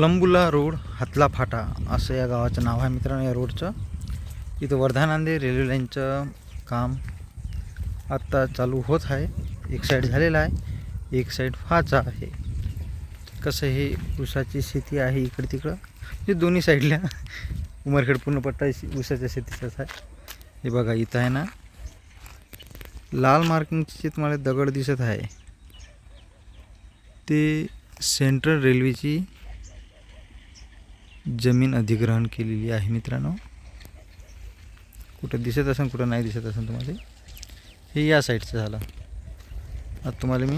लंबुला road हातला फाटा असं या गावाचं नाव आहे मित्रांनो या रोडचं. इथं वर्धा नांदेड रेल्वे लाईनचं काम आत्ता चालू होत आहे. एक साईड झालेलं आहे एक साईड व्हायचं आहे. कसं हे ऊसाची शेती आहे इकडे तिकडं? हे दोन्ही साईडला उमरखेड पूर्ण पट्टा ऊसाच्या शेतीचाच आहे. हे बघा इथं आहे ना. लाल मार्किंगची तुम्हाला दगड दिसत आहे. ते सेंट्रल रेल्वेची जमीन अधिग्रहण केलेली आहे मित्रांनो. कुठं दिसत असेल कुठं नाही दिसत असेल तुम्हाला हे या साईडचं झालं. आता तुम्हाला मी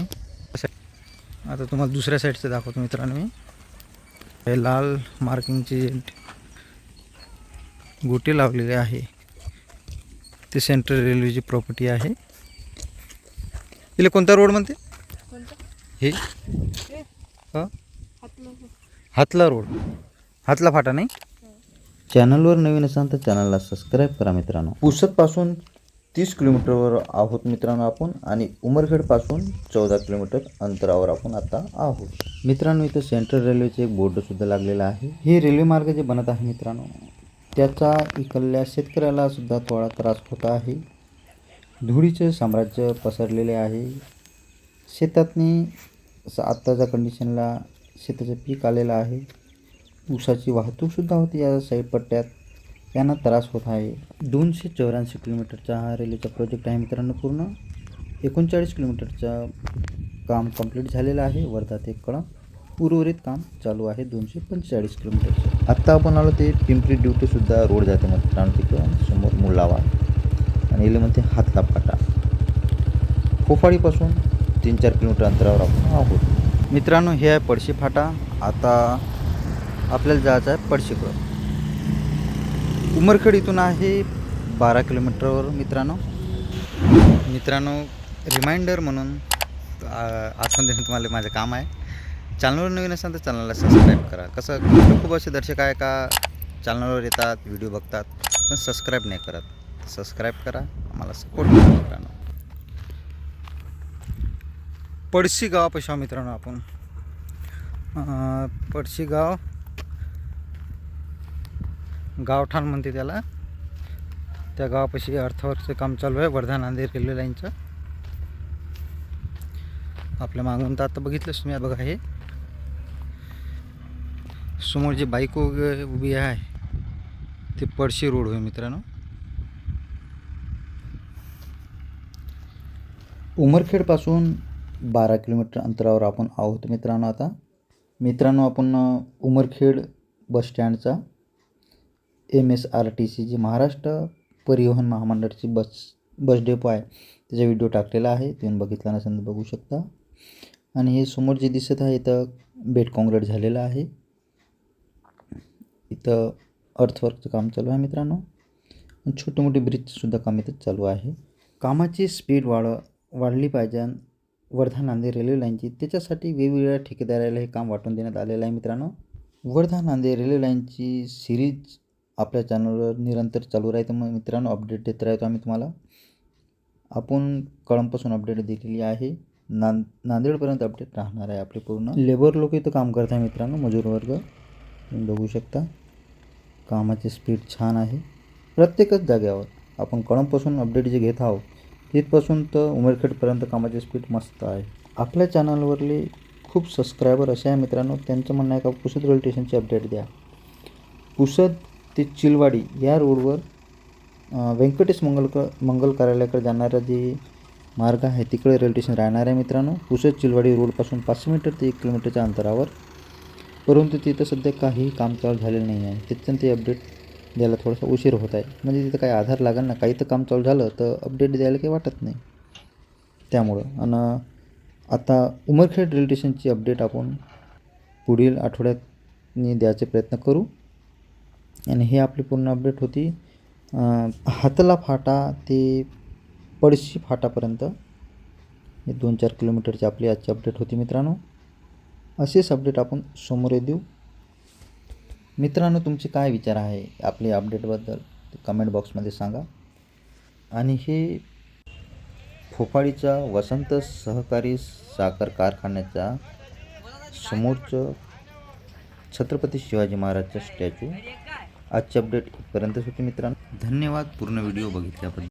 आता तुम्हाला दुसऱ्या साईडचं दाखवतो मित्रांनो मी. हे लाल मार्किंगचे गोटे लावलेले आहे. ते सेंट्रल रेल्वेची प्रॉपर्टी आहे. तिला कोणता रोड म्हणते? हे? हातलं हातला रोड हातला फाटा नाही? चॅनलवर नवीन असाल तर चॅनलला सबस्क्राईब करा मित्रांनो. पुसदपासून तीस किलोमीटरवर आहोत मित्रांनो आपण आणि उमरखेडपासून चौदा किलोमीटर अंतरावर आपण आता आहोत. मित्रांनो इथं सेंट्रल रेल्वेचे एक बोर्डसुद्धा लागलेला आहे. हे रेल्वे मार्ग जे बनत आहे मित्रांनो त्याचा इकडल्या शेतकऱ्याला सुद्धा थोडा त्रास होत आहे. धुळीचे साम्राज्य पसरलेले आहे. शेतातनी असं आत्ताच्या कंडिशनला शेताचं पीक आलेलं आहे. ऊसाची वाहतूकसुद्धा होती या साईड पट्ट्यात यांना त्रास होत आहे. दोनशे चौऱ्याऐंशी किलोमीटरचा हा रेल्वेचा प्रोजेक्ट आहे मित्रांनो पूर्ण. एकोणचाळीस किलोमीटरचा काम कंप्लीट झालेलं आहे. वर्धा ते कळंब उर्वरित काम चालू आहे दोनशे पंचेचाळीस किलोमीटरचं. आत्ता आपण आलो ते पिंपरी ड्युटीसुद्धा रोड जाते मित्रांनो तिकडं समोर मुलावा. आणि इले म्हणते हातला फाटा फोफाडीपासून तीन चार किलोमीटर अंतरावर आपण आहोत. मित्रांनो हे आहे पडशी फाटा आता आपल्याला जायचं आहे पडशीकडं उमरखेड इथून आहे बारा किलोमीटरवर मित्रांनो. मित्रांनो रिमाइंडर म्हणून आठवण देणं तुम्हाला माझं काम आहे. चॅनलवर नवीन असाल तर चॅनलला सबस्क्राईब करा. कसं खूप असे दर्शक आहे का चॅनलवर येतात व्हिडिओ बघतात पण सबस्क्राईब नाही करत. सबस्क्राईब करा आम्हाला सपोर्ट करा मित्रांनो. पडशी गावापेक्षा मित्रांनो आपण. पडशी गाव गावठाण म्हणते त्याला. त्या गावापाशी अर्थवर्कचं काम चालू आहे. वर्धा नांदेड रेल्वे लाईनचं आपल्या मागून तर आता बघितलंच तुम्ही बघा हे. समोर जी बाईक उभी उभी आहे ते पडशी रोड होय मित्रांनो. उमरखेडपासून बारा किलोमीटर अंतरावर आपण आहोत मित्रांनो आता. मित्रांनो आपण Umarkhed Umarkhed बसस्टँडचा M S R T C जी महाराष्ट्र परिवहन महामंडळाची बस बस डेपो आहे. त्याचा व्हिडिओ टाकलेला आहे. तुम्ही बघितला नसेल तर बघू शकता. आणि हे समोर जे दिसत आहे इथं बेड कॉन्क्रीट झालेलं आहे. इथं अर्थवर्कचं काम चालू आहे मित्रांनो. छोटे मोठे ब्रिजसुद्धा काम इथं चालू आहे. कामाची स्पीड वाढ वाढली पाहिजे. वर्धा नांदेड रेल्वे लाईनची त्याच्यासाठी वेगवेगळ्या ठेकेदाराला हे काम वाटून देण्यात आलेलं आहे मित्रांनो. वर्धा नांदेड रेल्वे लाईनची सिरीज आपल्या चॅनलवर निरंतर चालू राहते मग मित्रांनो अपडेट देत राहतो आम्ही तुम्हाला. आपण कळमपासून अपडेट दिलेली आहे. नां नांदेडपर्यंत अपडेट राहणार आहे आपले पूर्ण. लेबर लोक इथं काम करत आहे मित्रांनो मजूर वर्ग. तुम्ही बघू शकता. कामाची स्पीड छान आहे. प्रत्येकच जाग्यावर आपण कळमपासून अपडेट जे घेत आहोत तिथपासून तर उमरखेडपर्यंत कामाची स्पीड मस्त आहे. आपल्या चॅनलवरले खूप सबस्क्रायबर असे आहे मित्रांनो त्यांचं म्हणणं आहे का पुसद रेल्वे स्टेशनची अपडेट द्या. पुसद ते चिलवाडी या रोडवर व्यंकटेश मंगलक मंगल कार्यालयाकडे जाणारा जे मार्ग आहे तिकडे रेल्वे स्टेशन राहणार आहे मित्रांनो. पुसद चिलवाडी रोडपासून पाचशे मीटर ते एक किलोमीटरच्या अंतरावर. परंतु तिथं सध्या काही काम चालू झालेलं नाही आहे. तिथं ते अपडेट द्यायला थोडासा उशीर होत आहे. म्हणजे तिथं काही आधार लागेल ना काही तर काम चालू झालं तर अपडेट द्यायला काही वाटत नाही. त्यामुळं. आणि आता उमरखेड रेल्वे स्टेशनची अपडेट आपण पुढील आठवड्यात द्यायचे प्रयत्न करू. आणि हे आपली पूर्ण अपडेट होती. हातला फाटा ते पडशी फाटापर्यंत. हे दोन चार किलोमीटरची आपली आजची अपडेट होती मित्रांनो. असेच अपडेट आपण समोर देऊ मित्रांनो तुमचे काय विचार आहे आपली अपडेटबद्दल कमेंट बॉक्समध्ये सांगा. आणि हे फोफाडीचा वसंत सहकारी साखर कारखान्याचा समोरचं छत्रपती शिवाजी महाराजचा स्टॅच्यू आजचे अपडेट इथपर्यंत होते मित्रांनो. धन्यवाद. पूर्ण व्हिडिओ बघितल्याबद्दल.